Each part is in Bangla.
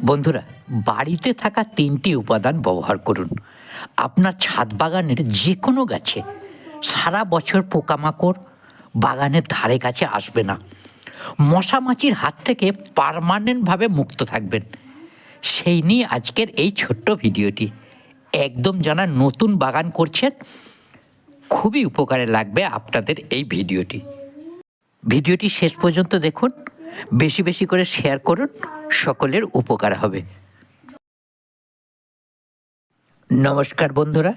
বন্ধুরা, বাড়িতে থাকা তিনটি উপাদান ব্যবহার করুন। আপনার ছাদ বাগানের যে কোনো গাছে সারা বছর পোকামাকড় বাগানের ধারে কাছে আসবে না। মশামাছির হাত থেকে পারমানেন্টভাবে মুক্ত থাকবেন। সেই নিয়ে আজকের এই ছোট্ট ভিডিওটি। একদম যারা নতুন বাগান করছেন, খুবই উপকারে লাগবে আপনাদের এই ভিডিওটি। ভিডিওটি শেষ পর্যন্ত দেখুন। বেশি বেশি করে শেয়ার করুন, সকলের উপকার হবে। নমস্কার বন্ধুরা,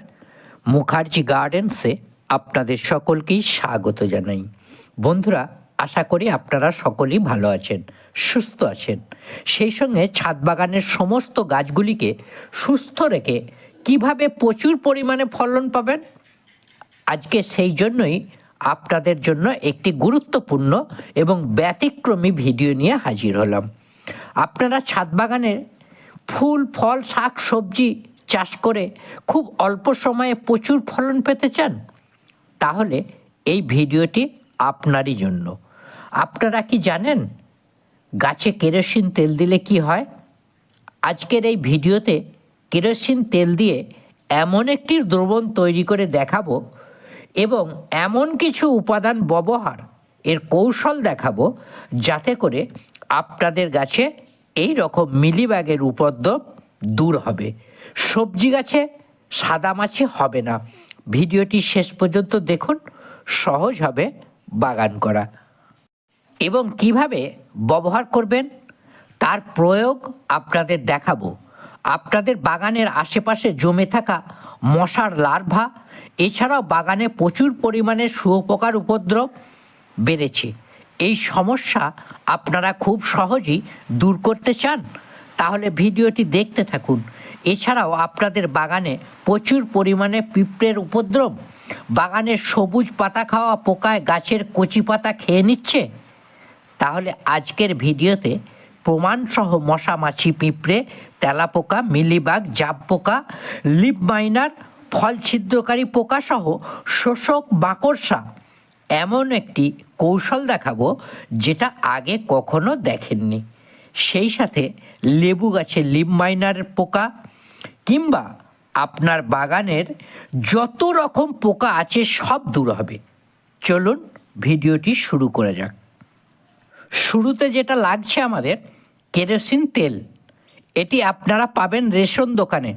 মুখার্জি গার্ডেন্সে আপনাদের সকলকেই স্বাগত জানাই। বন্ধুরা, আশা করি আপনারা সকলেই ভালো আছেন, সুস্থ আছেন। সেই সঙ্গে ছাদ বাগানের সমস্ত গাছগুলিকে সুস্থ রেখে কীভাবে প্রচুর পরিমাণে ফলন পাবেন? আজকে সেই জন্যই আপনাদের জন্য একটি গুরুত্বপূর্ণ এবং ব্যতিক্রমী ভিডিও নিয়ে হাজির হলাম। আপনারা ছাদ বাগানের ফুল, ফল, শাক, সবজি চাষ করে খুব অল্প সময়ে প্রচুর ফলন পেতে চান? তাহলে এই ভিডিওটি আপনারই জন্য। আপনারা কি জানেন গাছে কেরোসিন তেল দিলে কি হয়? আজকের এই ভিডিওতে কেরোসিন তেল দিয়ে এমন একটি দ্রবণ তৈরি করে দেখাবো এবং এমন কিছু উপাদান ব্যবহার, এর কৌশল দেখাবো যাতে করে আপনাদের গাছে এই রকম মিলিবাগের উপদ্রব দূর হবে। সবজি গাছে সাদামাছি হবে না। ভিডিওটি শেষ পর্যন্ত দেখুন, সহজ হবে বাগান করা। এবং কীভাবে ব্যবহার করবেন, তার প্রয়োগ আপনাদের দেখাবো। আপনাদের বাগানের আশেপাশে জমে থাকা মশার লার্ভা, এছাড়াও বাগানে প্রচুর পরিমাণে শুয়োপোকার উপদ্রব বেড়েছে। এই সমস্যা আপনারা খুব সহজেই দূর করতে চান। তাহলে ভিডিওটি দেখতে থাকুন। এছাড়াও আপনাদের বাগানে প্রচুর পরিমাণে পিঁপড়ের উপদ্রব। বাগানের সবুজ পাতা খাওয়া পোকায় গাছের কচি পাতা খেয়ে নিচ্ছে? তাহলে আজকের ভিডিওতে প্রমাণসহ মশা মাছি পিঁপড়ে, তেলাপোকা, মিলিবাগ জাব পোকা লিপ মাইনার, ফল ছিদ্রকারী পোকা সহ শোষক মাকড়সা এমন একটি কৌশল দেখাবো যেটা আগে কখনো দেখেননি। সেই সাথে লেবু গাছে লিপ মাইনার পোকা কিংবা আপনার বাগানের যত রকম পোকা আছে সব দূর হবে। চলুন ভিডিওটি শুরু করা যাক। শুরুতে যেটা লাগছে আমাদের, কেরোসিন তেল, এটি আপনারা পাবেন রেশন দোকানে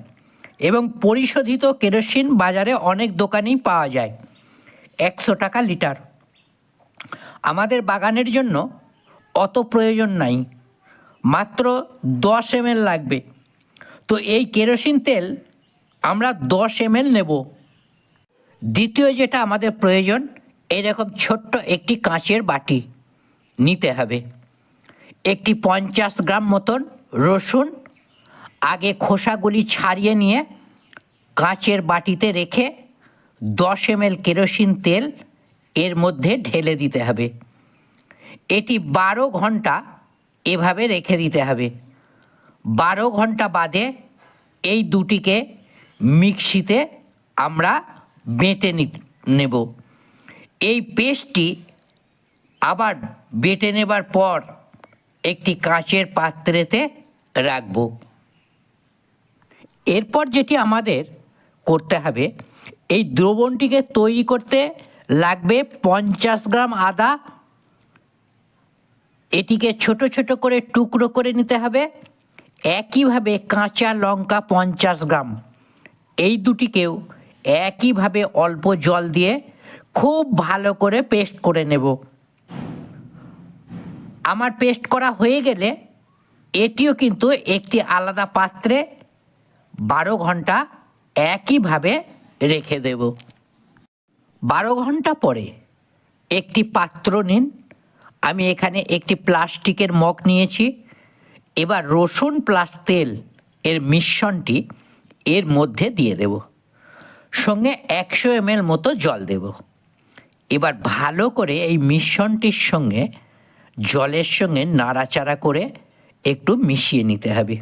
এবং পরিশোধিত কেরোসিন বাজারে অনেক দোকানেই পাওয়া যায়, একশো টাকা লিটার। আমাদের বাগানের জন্য অত প্রয়োজন নাই, মাত্র দশ এম লাগবে। তো এই কেরোসিন তেল আমরা দশ এম নেব। দ্বিতীয় যেটা আমাদের প্রয়োজন, এরকম ছোট্ট একটি কাঁচের বাটি। নিতে হবে। একটি পঞ্চাশ গ্রাম মতন রসুন আগে খোসাগুলি ছাড়িয়ে নিয়ে কাঁচের বাটিতে রেখে দশ এম কেরোসিন তেল এর মধ্যে ঢেলে দিতে হবে। এটি বারো ঘণ্টা এভাবে রেখে দিতে হবে। বারো ঘণ্টা বাদে এই দুটিকে মিক্সিতে আমরা বেটে নেব। এই পেস্টটি আবার বেটে নেবার পর একটি কাঁচের পাত্রেতে রাখব। এরপর যেটি আমাদের করতে হবে, এই দ্রবণটিকে তৈরি করতে লাগবে পঞ্চাশ গ্রাম আদা। এটিকে ছোট ছোট করে টুকরো করে নিতে হবে। একইভাবে কাঁচা লঙ্কা পঞ্চাশ গ্রাম। এই দুটিকেও একইভাবে অল্প জল দিয়ে খুব ভালো করে পেস্ট করে নেব। আমার পেস্ট করা হয়ে গেলে এটিও কিন্তু একটি আলাদা পাত্রে বারো ঘণ্টা একইভাবে রেখে দেব। বারো ঘণ্টা পরে একটি পাত্র নিন। আমি এখানে একটি প্লাস্টিকের মগ নিয়েছি। এবার রসুন প্লাস তেল এর মিশ্রণটি এর মধ্যে দিয়ে দেব। সঙ্গে একশো এমএল মতো জল দেব। এবার ভালো করে এই মিশ্রণটির সঙ্গে জলের সঙ্গে নাড়াচাড়া করে একটু মিশিয়ে নিতে হবে।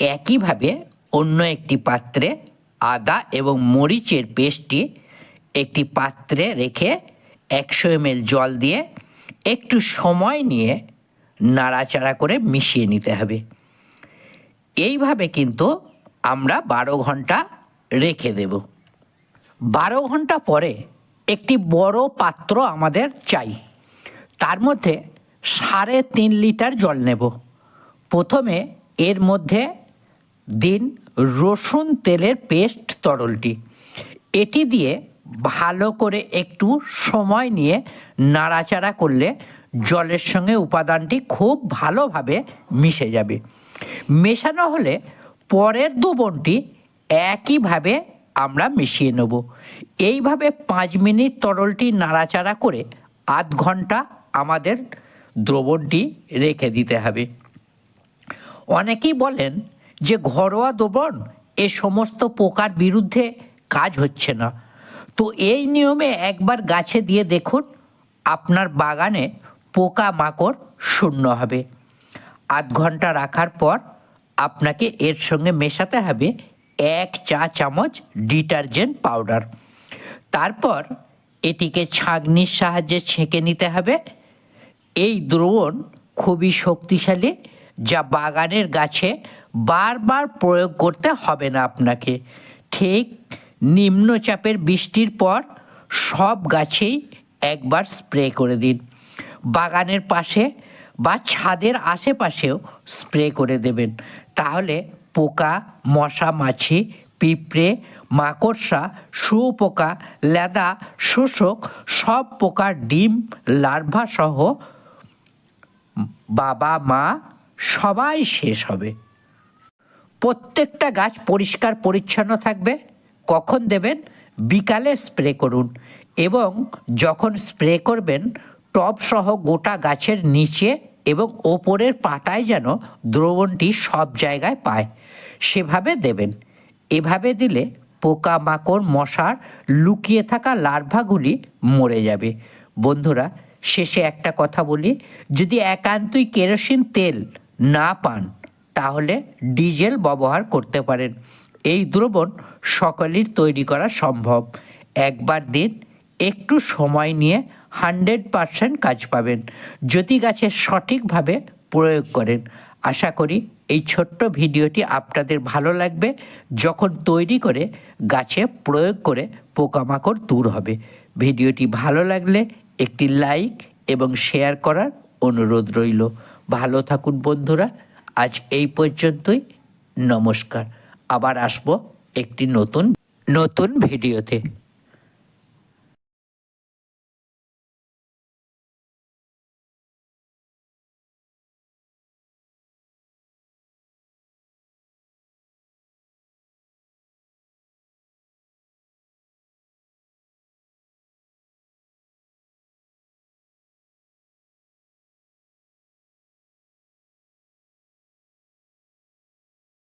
একইভাবে অন্য একটি পাত্রে আদা এবং মরিচের পেস্টটি একটি পাত্রে রেখে একশো এমএল জল দিয়ে একটু সময় নিয়ে নাড়াচাড়া করে মিশিয়ে নিতে হবে। এইভাবে কিন্তু আমরা বারো ঘণ্টা রেখে দেব। বারো ঘণ্টা পরে একটি বড় পাত্র আমাদের চাই। তার মধ্যে সাড়ে তিন লিটার জল নেব। প্রথমে এর মধ্যে দিন রসুন তেলের পেস্ট তরলটি। এটি দিয়ে ভালো করে একটু সময় নিয়ে নাড়াচাড়া করলে জলের সঙ্গে উপাদানটি খুব ভালোভাবে মিশে যাবে। মেশানো হলে পরের দ্রবণটি একইভাবে আমরা মিশিয়ে নেব। এইভাবে পাঁচ মিনিট তরলটি নাড়াচাড়া করে আধ ঘণ্টা আমাদের দ্রবণটি রেখে দিতে হবে। অনেকেই বলেন যে ঘরোয়া দ্রবণ এ সমস্ত পোকার বিরুদ্ধে কাজ হচ্ছে না। তো এই নিয়মে একবার গাছে দিয়ে দেখুন, আপনার বাগানে পোকা মাকড় শূন্য হবে। আধ ঘণ্টা রাখার পর আপনাকে এর সঙ্গে মেশাতে হবে এক চা চামচ ডিটারজেন্ট পাউডার। তারপর এটিকে ছাঁকনির সাহায্যে ছেঁকে নিতে হবে। এই দ্রবণ খুবই শক্তিশালী, যা বাগানের গাছে বারবার প্রয়োগ করতে হবে না আপনাকে। ঠিক নিম্নচাপের বৃষ্টির পর সব গাছেই একবার স্প্রে করে দিন। বাগানের পাশে বা ছাদের আশেপাশেও স্প্রে করে দেবেন। তাহলে পোকা, মশা, মাছি, পিঁপড়ে, মাকড়সা, শুয়োপোকা লেদা শোষক সব পোকার ডিম লার্ভা সহ বাবা, মা, সবাই শেষ হবে। প্রত্যেকটা গাছ পরিষ্কার, পরিচ্ছন্ন থাকবে। কখন দেবেন? বিকালে স্প্রে করুন এবং যখন স্প্রে করবেন, টব সহ গোটা গাছের নিচে এবং ওপরের পাতায় যেন দ্রবণটি সব জায়গায় পায়, সেভাবে দেবেন। এভাবে দিলে পোকামাকড়, মশার লুকিয়ে থাকা লার্ভাগুলি মরে যাবে। বন্ধুরা শেষে একটা কথা বলি, যদি একান্তই কেরোসিন তেল না পান, তাহলে ডিজেল ব্যবহার করতে পারেন। এই দ্রবণ সকলের তৈরি করা সম্ভব। একবার দিন, একটু সময় নিয়ে হান্ড্রেড পারসেন্ট কাজ পাবেন। যদি গাছে সঠিকভাবে প্রয়োগ করেন। আশা করি এই ছোট্ট ভিডিওটি আপনাদের ভালো লাগবে। যখন তৈরি করে গাছে প্রয়োগ করে পোকামাকড় দূর হবে। ভিডিওটি ভালো লাগলে একটি লাইক এবং শেয়ার করার অনুরোধ রইল। ভালো থাকুন বন্ধুরা, আজ এই পর্যন্তই। নমস্কার। আবার আসব একটি নতুন নতুন ভিডিওতে।